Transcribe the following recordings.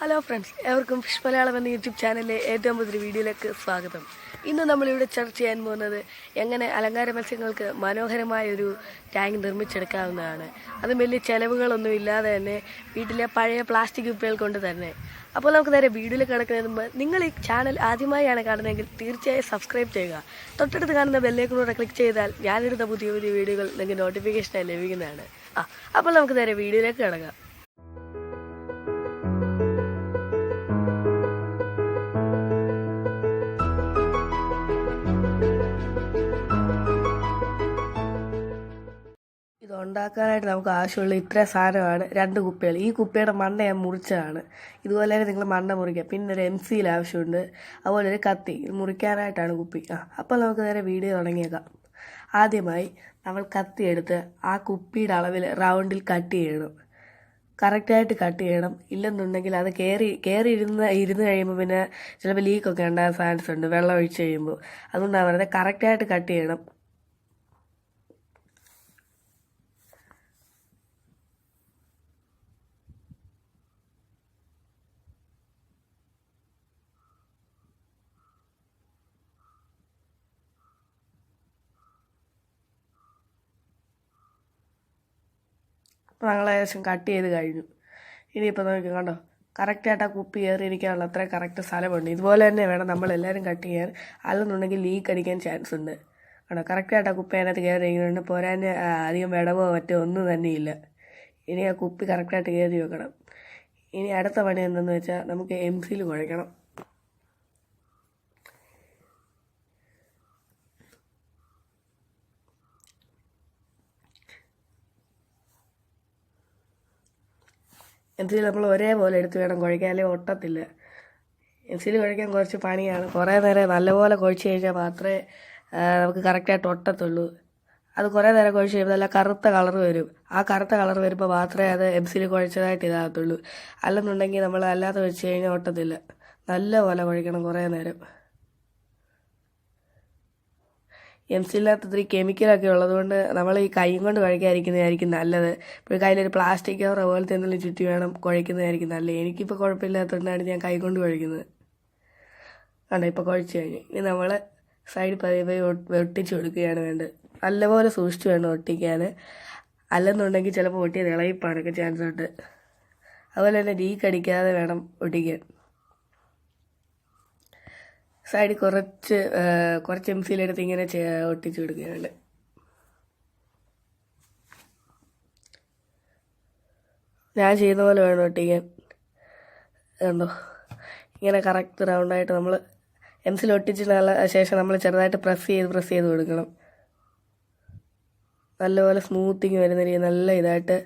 Hello friends എവർക്കും fish Malayalam എന്ന YouTube ചാനലിലെ ഏറ്റവും പുതിയ വീഡിയോയിലേക്ക് സ്വാഗതം. ഇന്ന് നമ്മളിവിടെ ചർച്ച ചെയ്യാൻ പോകുന്നത് എങ്ങനെ അലങ്കാര മത്സ്യങ്ങൾക്ക് മനോഹരമായ ഒരു ടാങ്ക് നിർമ്മിച്ചെടുക്കാവുന്നതാണ്. അത് വലിയ ചിലവുകളൊന്നും ഇല്ലാതെ തന്നെ വീട്ടിലെ പഴയ പ്ലാസ്റ്റിക് കുപ്പികൾ കൊണ്ട് തന്നെ. അപ്പോൾ നമുക്ക് നേരെ വീഡിയോയിൽ കിടക്കുന്നതിന് മുമ്പ് നിങ്ങൾ ഈ ചാനൽ ആദ്യമായാണ് കാണുന്നതെങ്കിൽ തീർച്ചയായും സബ്സ്ക്രൈബ് ചെയ്യുക. തൊട്ടടുത്ത് കാണുന്ന ബെല്ലേക്കൂടെ ക്ലിക്ക് ചെയ്താൽ ഞാനിടുന്ന പുതിയ പുതിയ വീഡിയോകൾ നിങ്ങൾക്ക് നോട്ടിഫിക്കേഷനായി ലഭിക്കുന്നതാണ്. ആ അപ്പോൾ നമുക്ക് നേരെ വീഡിയോയിലേക്ക് കിടക്കാം. ഇത് ഉണ്ടാക്കാനായിട്ട് നമുക്ക് ആവശ്യമുള്ള ഇത്ര സാധനമാണ്. രണ്ട് കുപ്പികൾ. ഈ കുപ്പിയുടെ മണ്ണ ഞാൻ മുറിച്ചതാണ്. ഇതുപോലെ തന്നെ നിങ്ങൾ മണ്ണ മുറിക്കുക. പിന്നെ ഒരു എം സിയിൽ ആവശ്യമുണ്ട്. അതുപോലെ ഒരു കത്തി. മുറിക്കാനായിട്ടാണ് കുപ്പി. ആ അപ്പോൾ നമുക്ക് നേരെ വീഡിയോ തുടങ്ങിയേക്കാം. ആദ്യമായി നമ്മൾ കത്തി എടുത്ത് ആ കുപ്പിയുടെ അളവിൽ റൗണ്ടിൽ കട്ട് ചെയ്യണം. കറക്റ്റായിട്ട് കട്ട് ചെയ്യണം. ഇല്ലെന്നുണ്ടെങ്കിൽ അത് കയറി കയറി ഇരുന്ന് ഇരുന്ന് കഴിയുമ്പോൾ പിന്നെ ചിലപ്പോൾ ലീക്കൊക്കെ ഉണ്ടാകാൻ ചാൻസ് ഉണ്ട്. വെള്ളം ഒഴിച്ച് കഴിയുമ്പോൾ. അതുകൊണ്ടാണ് പറയുന്നത് കറക്റ്റായിട്ട് കട്ട് ചെയ്യണം. അപ്പോൾ ഞങ്ങൾ ഏകദേശം കട്ട് ചെയ്ത് കഴിഞ്ഞു. ഇനിയിപ്പോൾ നോക്കി കണ്ടോ? കറക്റ്റായിട്ട് ആ കുപ്പി കയറിയിരിക്കാനുള്ള അത്ര കറക്റ്റ് സ്ഥലമുണ്ട്. ഇതുപോലെ തന്നെ വേണം നമ്മൾ എല്ലാവരും കട്ട് ചെയ്യാൻ. അല്ലെന്നുണ്ടെങ്കിൽ ലീക്ക് അടിക്കാൻ ചാൻസ് ഉണ്ട്. കണ്ടോ? കറക്റ്റായിട്ട് ആ കുപ്പി അതിനകത്ത് കയറിയിരിക്കുന്നുണ്ട് പോരാൻ ആ, അധികം വിടവോ മറ്റോ ഒന്നും തന്നെയില്ല ഇനി ആ കുപ്പി കറക്റ്റായിട്ട് കയറി വെക്കണം. ഇനി അടുത്ത പണി എന്തെന്ന് വെച്ചാൽ നമുക്ക് എം സിയിൽ കുഴയ്ക്കണം എം സിയിൽ നമ്മൾ ഒരേപോലെ എടുത്ത് വേണം അല്ലെങ്കിൽ ഒട്ടത്തില്ല. എൻസിൽ കുഴയ്ക്കാൻ കുറച്ച് പണിയാണ്. കുറേ നേരം നല്ലപോലെ കുഴച്ച് കഴിഞ്ഞാൽ മാത്രമേ നമുക്ക് കറക്റ്റായിട്ട് ഒട്ടത്തുള്ളൂ. അത് കുറേ നേരം കുഴച്ച് കഴിയുമ്പോൾ നല്ല കറുത്ത കളർ വരും. ആ കറുത്ത കളർ വരുമ്പോൾ മാത്രമേ അത് എം സിയിൽ കുഴച്ചതായിട്ട് ഇതാകത്തുള്ളൂ. അല്ലെന്നുണ്ടെങ്കിൽ നമ്മൾ അല്ലാതെ വെച്ച് കഴിഞ്ഞാൽ ഒട്ടത്തില്ല. നല്ല പോലെ കുഴക്കണം കുറേ നേരം. എം സിയിനകത്ത് ഇത്തിരി കെമിക്കലൊക്കെ ഉള്ളതുകൊണ്ട് നമ്മൾ ഈ കൈ കൊണ്ട് കുഴക്കാതിരിക്കുന്നതായിരിക്കും നല്ലത്. ഇപ്പോൾ കയ്യിലൊരു പ്ലാസ്റ്റിക് കവർ പോലത്തെ എന്തെങ്കിലും ചുറ്റി വേണം കുഴക്കുന്നതായിരിക്കും നല്ലത്. എനിക്കിപ്പോൾ കുഴപ്പമില്ലാത്തതുകൊണ്ടാണ് ഞാൻ കൈ കൊണ്ട് കുഴക്കുന്നത് കണ്ടോ ഇപ്പോൾ കുഴച്ച് കഴിഞ്ഞു. ഇനി നമ്മൾ സൈഡ് പതിയെ പതിയെ ഒട്ട് ഒട്ടിച്ച് കൊടുക്കുകയാണ് വേണ്ടത്. നല്ലപോലെ സൂക്ഷിച്ച് വേണം ഒട്ടിക്കാൻ. അല്ലെന്നുണ്ടെങ്കിൽ ചിലപ്പോൾ ഒട്ടിയത് ഇളയിപ്പാണൊക്കെ ചാൻസ് ഉണ്ട്. അതുപോലെ തന്നെ ലീക്ക് അടിക്കാതെ വേണം ഒട്ടിക്കാൻ. സൈഡിൽ കുറച്ച് കുറച്ച് എം സിയിലെടുത്ത് ഇങ്ങനെ ഒട്ടിച്ചു കൊടുക്കുകയാണ് ഞാൻ ചെയ്യുന്ന പോലെ വേണം ഒട്ടിക്കാൻ കണ്ടോ? ഇങ്ങനെ കറക്റ്റ് റൗണ്ടായിട്ട് നമ്മൾ എം സിയിൽ ഒട്ടിച്ച് നല്ല ശേഷം നമ്മൾ ചെറുതായിട്ട് പ്രസ് ചെയ്ത് പ്രസ് ചെയ്ത് കൊടുക്കണം. നല്ലപോലെ സ്മൂത്തിങ് വരുന്ന രീതി നല്ല ഇതായിട്ട്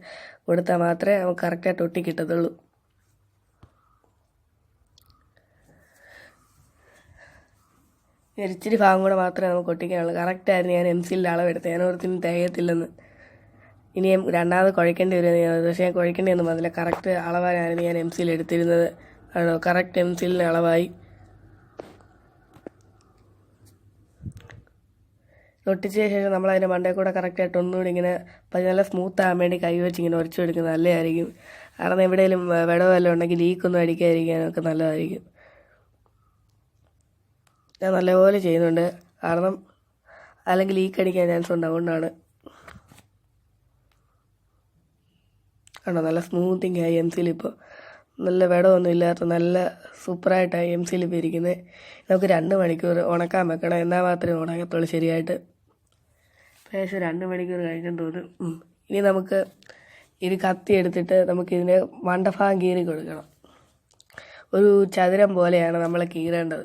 കൊടുത്താൽ മാത്രമേ നമുക്ക് കറക്റ്റായിട്ട് ഒട്ടി കിട്ടത്തുള്ളൂ. ഒരു ഇച്ചിരി ഭാഗം കൂടെ മാത്രമേ നമുക്ക് ഒട്ടിക്കാനുള്ളൂ. കറക്റ്റായിരുന്നു ഞാൻ എം സിയിലെ അളവെടുത്ത് ഞാൻ ഓർത്തിന് തികയത്തില്ലെന്ന് ഇനി രണ്ടാമത് കുഴക്കേണ്ടി വരുമെന്ന് ഞാൻ. പക്ഷേ ഞാൻ കുഴക്കേണ്ടി ഒന്നും വന്നില്ല. കറക്റ്റ് അളവാനായിരുന്നു ഞാൻ എം സിയിൽ എടുത്തിരുന്നത്. ആണോ? കറക്റ്റ് എം സിയിലിന് അളവായി. ഒട്ടിച്ച ശേഷം നമ്മൾ അതിന്റെ മണ്ടേ കൂടെ കറക്റ്റായിട്ട് ഒന്നുകൂടി ഇങ്ങനെ നല്ല സ്മൂത്ത് ആകാൻ വേണ്ടി കൈ വെച്ച് ഇങ്ങനെ ഉരച്ചു കൊടുക്കുന്നത് നല്ലതായിരിക്കും. കാരണം എവിടെയെങ്കിലും വിടവ് ഉണ്ടെങ്കിൽ ലീക്കൊന്നും അടിക്കാതിരിക്കാനൊക്കെ നല്ലതായിരിക്കും. ഞാൻ നല്ലപോലെ ചെയ്യുന്നുണ്ട്. കാരണം അല്ലെങ്കിൽ ലീക്ക് അടിക്കാൻ ചാൻസ് ഉണ്ട് അതുകൊണ്ടാണ് കണ്ടോ നല്ല സ്മൂത്തിങ് ആയി എം സിയിൽ ഇപ്പോൾ നല്ല വെടമൊന്നും ഇല്ലാത്ത നല്ല സൂപ്പറായിട്ടാണ് എം സിയിൽ ഇപ്പോൾ ഇരിക്കുന്നത് നമുക്ക് രണ്ട് മണിക്കൂർ ഉണക്കാൻ വെക്കണം. എന്നാൽ മാത്രമേ ഉണങ്ങത്തുള്ളൂ ശരിയായിട്ട്. ഏകദേശം രണ്ട് മണിക്കൂർ കഴിഞ്ഞെന്ന് തോന്നും. ഇനി നമുക്ക് ഇത് കത്തി എടുത്തിട്ട് നമുക്കിതിനെ മണ്ടഭാഗം കീറി കൊടുക്കണം. ഒരു ചതുരം പോലെയാണ് നമ്മൾ കീറേണ്ടത്.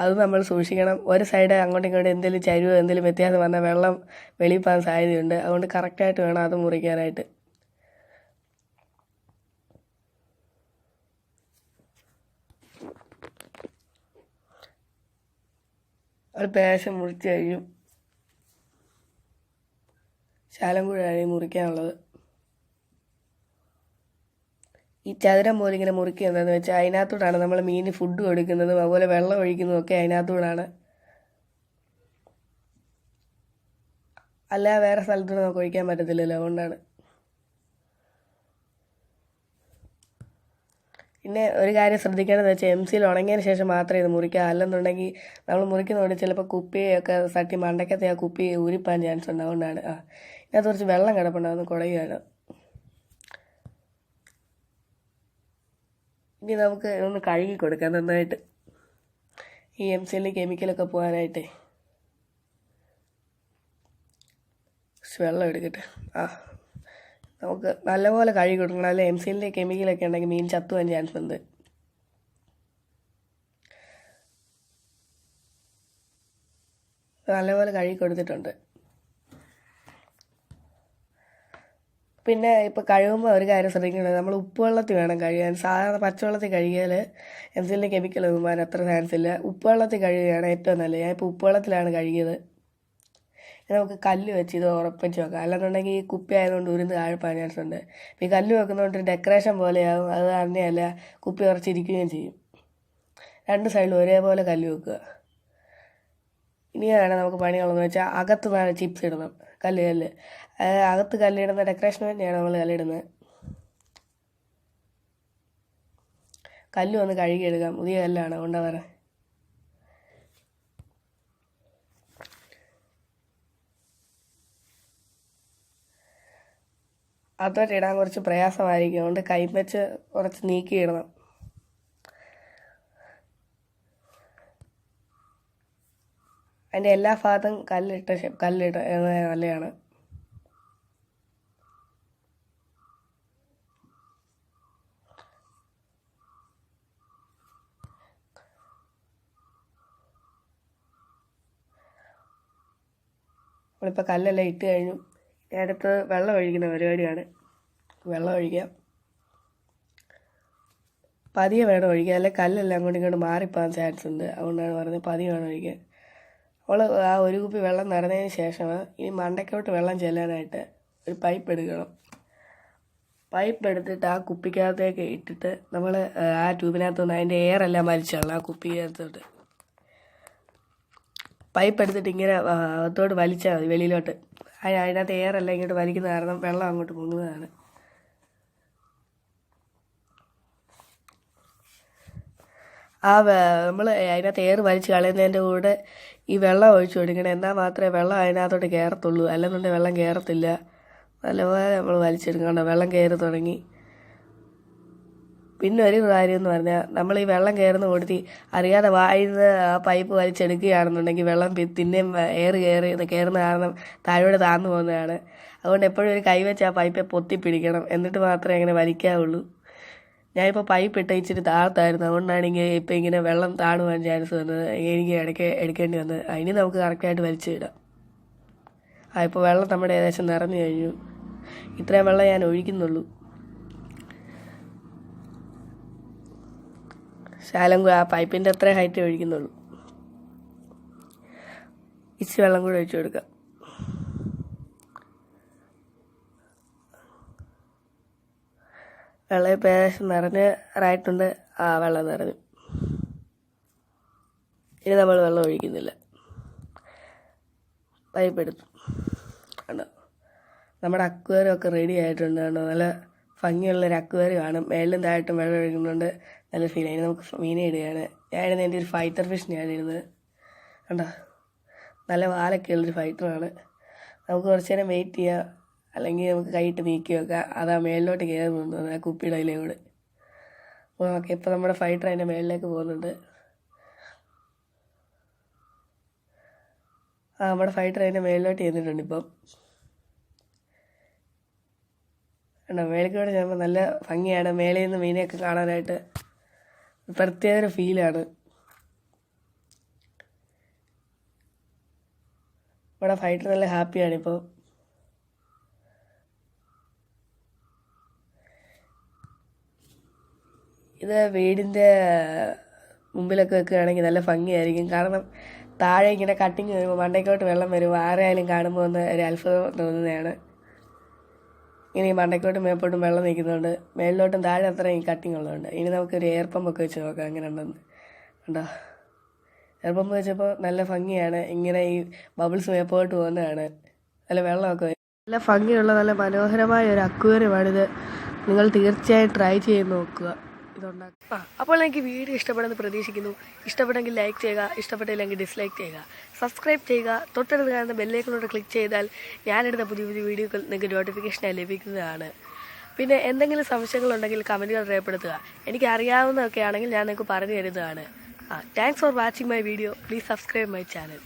അത് നമ്മൾ സൂക്ഷിക്കണം. ഒരു സൈഡ് അങ്ങോട്ടും ഇങ്ങോട്ടും എന്തെങ്കിലും ചരിവ് എന്തെങ്കിലും വ്യത്യാസം വന്നാൽ വെള്ളം വെളിയിൽ പോകാൻ സാധ്യതയുണ്ട്. അതുകൊണ്ട് കറക്റ്റായിട്ട് വേണം അത് മുറിക്കാനായിട്ട്. ഒരു പേശം മുറിച്ച് കഴിയും ശാലം കൂടെയാണ് മുറിക്കാനുള്ളത്. ഈ ചതുരം പോലെ ഇങ്ങനെ മുറിക്കുക എന്താണെന്ന് വെച്ചാൽ അതിനകത്തോടാണ് നമ്മൾ മീൻ ഫുഡ് കൊടുക്കുന്നതും അതുപോലെ വെള്ളം ഒഴിക്കുന്നതും ഒക്കെ അതിനകത്തോടാണ്. അല്ല വേറെ സ്ഥലത്തൂടെ നമുക്ക് ഒഴിക്കാൻ പറ്റത്തില്ലല്ലോ അതുകൊണ്ടാണ്. പിന്നെ ഒരു കാര്യം ശ്രദ്ധിക്കേണ്ടതെന്ന് വെച്ചാൽ എം സിയിൽ ഉണങ്ങിയതിന് ശേഷം മാത്രമേ ഇത് മുറിക്കുക അല്ലെന്നുണ്ടെങ്കിൽ നമ്മൾ മുറിക്കുന്നതുകൊണ്ട് ചിലപ്പോൾ കുപ്പിയൊക്കെ തട്ടി മണ്ടക്കത്തെ ആ കുപ്പി ഊരിപ്പാൻ ചാൻസ് ഉണ്ട് അതുകൊണ്ടാണ്. ആ ഇതിനകത്ത് കുറച്ച് വെള്ളം കിടപ്പുണ്ടാകുന്നു കുടയുകയാണ് ഇനി നമുക്ക് ഒന്ന് കഴുകി കൊടുക്കാം നന്നായിട്ട്. ഈ എം സിയിൽ കെമിക്കലൊക്കെ പോകാനായിട്ടേ. വെള്ളം എടുക്കട്ടെ. ആ നമുക്ക് നല്ലപോലെ കഴുകി കൊടുക്കണം. അല്ലെ എം സിയിലെ കെമിക്കലൊക്കെ ഉണ്ടെങ്കിൽ മീൻ ചത്തുവാൻ ചാൻസ് ഉണ്ട്. നല്ലപോലെ കഴുകി കൊടുത്തിട്ടുണ്ട്. പിന്നെ ഇപ്പോൾ കഴുകുമ്പോൾ ഒരു കാര്യം ശ്രദ്ധിക്കേണ്ടത് നമ്മൾ ഉപ്പുവെള്ളത്തിൽ വേണം കഴുകാൻ സാധാരണ പച്ചവെള്ളത്തിൽ കഴുകിയാൽ എന്തെങ്കിലും കെമിക്കൽ ഒന്നും വരാൻ അത്ര ചാൻസ് ഇല്ല. ഉപ്പുവെള്ളത്തിൽ കഴുകുകയാണ് ഏറ്റവും നല്ലത്. ഞാൻ ഞാനിപ്പോൾ ഉപ്പുവെള്ളത്തിലാണ് കഴുകിയത് നമുക്ക് കല്ല് വെച്ച് ഇത് ഉറപ്പിച്ച് വെക്കാം. അല്ലെന്നുണ്ടെങ്കിൽ ഈ കുപ്പി ആയതുകൊണ്ട് ഉരുന്ന് താഴെപ്പാൻ ചാൻസ് ഉണ്ട് ഈ കല്ല് വെക്കുന്നതുകൊണ്ട് ഡെക്കറേഷൻ പോലെയാകും അത് തന്നെയല്ല കുപ്പി ഉറച്ചിരിക്കുകയും ചെയ്യും. രണ്ട് സൈഡിലും ഒരേപോലെ കല്ല് വെക്കുക. ഇനിയാണ് നമുക്ക് പണികളെന്ന് വെച്ചാൽ അകത്ത് ചിപ്സ് ഇടണം. കല്ല് കല്ല് അകത്ത് കല്ലിടുന്ന ഡെക്കറേഷന് വേണ്ടിയാണ് നമ്മൾ കല്ലിടുന്നത്. കല്ല് ഒന്ന് കഴുകിയെടുക്കാം. പുതിയ കല്ലാണ്. കൊണ്ടുവരാൻ അതോട്ട് ഇടാൻ കുറച്ച് പ്രയാസമായിരിക്കും. അതുകൊണ്ട് കൈമച്ച് കുറച്ച് നീക്കിയിടണം. അതിന്റെ എല്ലാ ഭാഗത്തും കല്ലിട്ട കല്ലിട്ട നല്ലതാണ് നമ്മളിപ്പോൾ കല്ലെല്ലാം ഇട്ട് കഴിഞ്ഞു. അടുത്ത് വെള്ളം ഒഴിക്കുന്ന പരിപാടിയാണ്. വെള്ളം ഒഴിക്കാം. പതിയെ വേണം ഒഴിക്കുക അല്ലെങ്കിൽ കല്ലെല്ലാം അങ്ങോട്ടും ഇങ്ങോട്ട് മാറിപ്പോകാൻ ചാൻസ് ഉണ്ട് അതുകൊണ്ടാണ് പറഞ്ഞത് പതിയെ വേണം ഒഴിക്കാൻ. നമ്മൾ ആ ഒരു കുപ്പി വെള്ളം നിറഞ്ഞതിന് ശേഷം ഇനി മണ്ടയ്ക്കോട്ട് വെള്ളം ചെല്ലാനായിട്ട് ഒരു പൈപ്പ് എടുക്കണം. പൈപ്പ് എടുത്തിട്ട് ആ കുപ്പിക്കകത്തേക്ക് ഇട്ടിട്ട് നമ്മൾ ആ ട്യൂബിനകത്ത് നിന്ന് അതിന്റെ എയർ എല്ലാം വലിച്ചാണ് ആ കുപ്പിക്കകത്തോട്ട്. പൈപ്പ് എടുത്തിട്ട് ഇങ്ങനെ അകത്തോട്ട് വലിച്ചാൽ മതി വെളിയിലോട്ട്. അതിന് അതിനകത്ത് എയർ എല്ലാം ഇങ്ങോട്ട് വലിക്കുന്ന കാരണം വെള്ളം അങ്ങോട്ട് പൊങ്ങുന്നതാണ്. ആ നമ്മൾ അതിനകത്ത് എയർ വലിച്ച് കളയുന്നതിന്റെ കൂടെ ഈ വെള്ളം ഒഴിച്ചു കൊടുക്കണം. എന്നാൽ മാത്രമേ വെള്ളം അതിനകത്തോട്ട് കയറത്തുള്ളൂ. അല്ലെന്നുണ്ടെങ്കിൽ വെള്ളം കയറത്തില്ല. നല്ലപോലെ നമ്മൾ വലിച്ചെടുക്കണം വെള്ളം കയറി തുടങ്ങി. പിന്നെ ഒരു കാര്യം എന്ന് പറഞ്ഞാൽ നമ്മൾ ഈ വെള്ളം കയറുന്ന കൊടുത്തി അറിയാതെ വായുന്ന ആ പൈപ്പ് വലിച്ചെടുക്കുകയാണെന്നുണ്ടെങ്കിൽ വെള്ളം പിന്നെയും എയർ കയറി കയറുന്ന കാരണം താഴോട്ട് താഴ്ന്നു പോകുന്നതാണ്. അതുകൊണ്ട് എപ്പോഴും ഒരു കൈ വെച്ച് ആ പൈപ്പെ പൊത്തി പിടിക്കണം എന്നിട്ട് മാത്രമേ അങ്ങനെ വലിക്കാവുള്ളൂ. ഞാനിപ്പോൾ പൈപ്പ് ഇട്ട് ഇച്ചിരി താഴ്ത്തായിരുന്നു. അതുകൊണ്ടാണ് ഇങ്ങനെ ഇപ്പം ഇങ്ങനെ വെള്ളം താണുവാൻ ചാൻസ് വന്നത്. എനിക്ക് ഇടയ്ക്ക് എടുക്കേണ്ടി വന്നത് അതിന് നമുക്ക് കറക്റ്റായിട്ട് വലിച്ചിടാം ആ ഇപ്പോൾ വെള്ളം നമ്മുടെ ഏകദേശം നിറഞ്ഞു കഴിഞ്ഞു. ഇത്രയും വെള്ളം ഞാൻ ഒഴിക്കുന്നുള്ളൂ. ശാലം ആ പൈപ്പിന്റെ അത്ര ഹൈറ്റ് ഒഴിക്കുന്നുള്ളൂ. ഇച്ചിരി വെള്ളം കൂടെ ഒഴിച്ചു കൊടുക്കാം. വെള്ളം ഏകദേശം നിറഞ്ഞ് റായിട്ടുണ്ട് ആ വെള്ളം നിറഞ്ഞു. ഇനി നമ്മൾ വെള്ളം ഒഴിക്കുന്നില്ല. പൈപ്പ് എടുത്തു. കണ്ടോ? നമ്മുടെ അക്വേറിയം ഒക്കെ റെഡി ആയിട്ടുണ്ട് കണ്ടോ? നല്ല ഭംഗിയുള്ളൊരു അക്വേറിയം ആണ്. മേളിലും താഴോട്ടും വെള്ളം ഒഴിക്കുന്നുണ്ട്. നല്ല ഫീൽ ആയി നമുക്ക് മീനെ ഇടുകയാണ്. ഇടുന്നത് എന്റെ ഒരു ഫൈറ്റർ ഫിഷിനെയാണ് ഇടുന്നത്. കണ്ടോ? നല്ല വാലൊക്കെ ഉള്ളൊരു ഫൈറ്ററാണ് നമുക്ക് കുറച്ച് നേരം വെയിറ്റ് ചെയ്യാം. അല്ലെങ്കിൽ നമുക്ക് കൈയിട്ട് നീക്കി വെക്കാം അതാ മേളിലോട്ട് കയറുന്നുണ്ട് ആ കുപ്പിയുടെ അതിലൂടെ ഓക്കെ. ഇപ്പോൾ നമ്മുടെ ഫൈറ്റർ അതിന്റെ മേളിലേക്ക് പോകുന്നുണ്ട്. ആ നമ്മുടെ ഫൈറ്റർ അതിന്റെ മേളിലോട്ട് ചെയ്തിട്ടുണ്ട് ഇപ്പം. കണ്ടോ മേളിക്കൂടെ ചെയ്യുമ്പോൾ നല്ല ഭംഗിയാണ്. മേളിൽ നിന്ന് മീനെയൊക്കെ കാണാനായിട്ട് പ്രത്യേക ഒരു ഫീലാണ്. ഇവിടെ ഫൈറ്റർ നല്ല ഹാപ്പിയാണ് ഇപ്പോൾ ഇത് വീടിന്റെ മുമ്പിലൊക്കെ വെക്കുകയാണെങ്കിൽ നല്ല ഭംഗിയായിരിക്കും. കാരണം താഴെ ഇങ്ങനെ കട്ടിങ് വരുമ്പോൾ മണ്ടയ്ക്കോട്ട് വെള്ളം വരും ആരെയായാലും കാണുമ്പോൾ ഒന്ന് ഒരു അത്ഭുതം തോന്നുന്നതാണ്. ഇങ്ങനെ ഈ മണ്ടയ്ക്കോട്ടും മേപ്പോട്ടും വെള്ളം നിൽക്കുന്നുണ്ട് മേളിലോട്ടും താഴെ അത്രയും കട്ടിങ് ഉള്ളതുകൊണ്ട് ഇനി നമുക്കൊരു എയർ പമ്പൊക്കെ വെച്ച് നോക്കാം അങ്ങനെ ഉണ്ടെന്ന് കണ്ടോ? എയർ പമ്പ് വെച്ചപ്പോൾ നല്ല ഭംഗിയാണ്. ഇങ്ങനെ ഈ ബബിൾസ് മേപ്പോട്ട് പോകുന്നതാണ്. നല്ല വെള്ളമൊക്കെ. നല്ല ഭംഗിയുള്ള നല്ല മനോഹരമായ ഒരു അക്വേറിയമാണിത് നിങ്ങൾ തീർച്ചയായും ട്രൈ ചെയ്ത് നോക്കുക. ഇതുണ്ടാക്കും. ആ അപ്പോൾ എനിക്ക് വീഡിയോ ഇഷ്ടപ്പെടുമെന്ന് പ്രതീക്ഷിക്കുന്നു. ഇഷ്ടപ്പെട്ടെങ്കിൽ ലൈക്ക് ചെയ്യുക ഇഷ്ടപ്പെട്ടില്ലെങ്കിൽ ഡിസ്ലൈക്ക് ചെയ്യുക. സബ്സ്ക്രൈബ് ചെയ്യുക തൊട്ടടുത്ത് കാണുന്ന ബെല്ലേക്കിലൂടെ ക്ലിക്ക് ചെയ്താൽ ഞാനെടുത്ത പുതിയ പുതിയ വീഡിയോകൾ നിങ്ങൾക്ക് നോട്ടിഫിക്കേഷനായി ലഭിക്കുന്നതാണ്. പിന്നെ എന്തെങ്കിലും സംശയങ്ങളുണ്ടെങ്കിൽ കമന്റുകൾ രേഖപ്പെടുത്തുക എനിക്ക് അറിയാവുന്നതൊക്കെ ആണെങ്കിൽ ഞാൻ നിങ്ങൾക്ക് പറഞ്ഞു തരുന്നതാണ്. ആ thanks for watching my video please subscribe my channel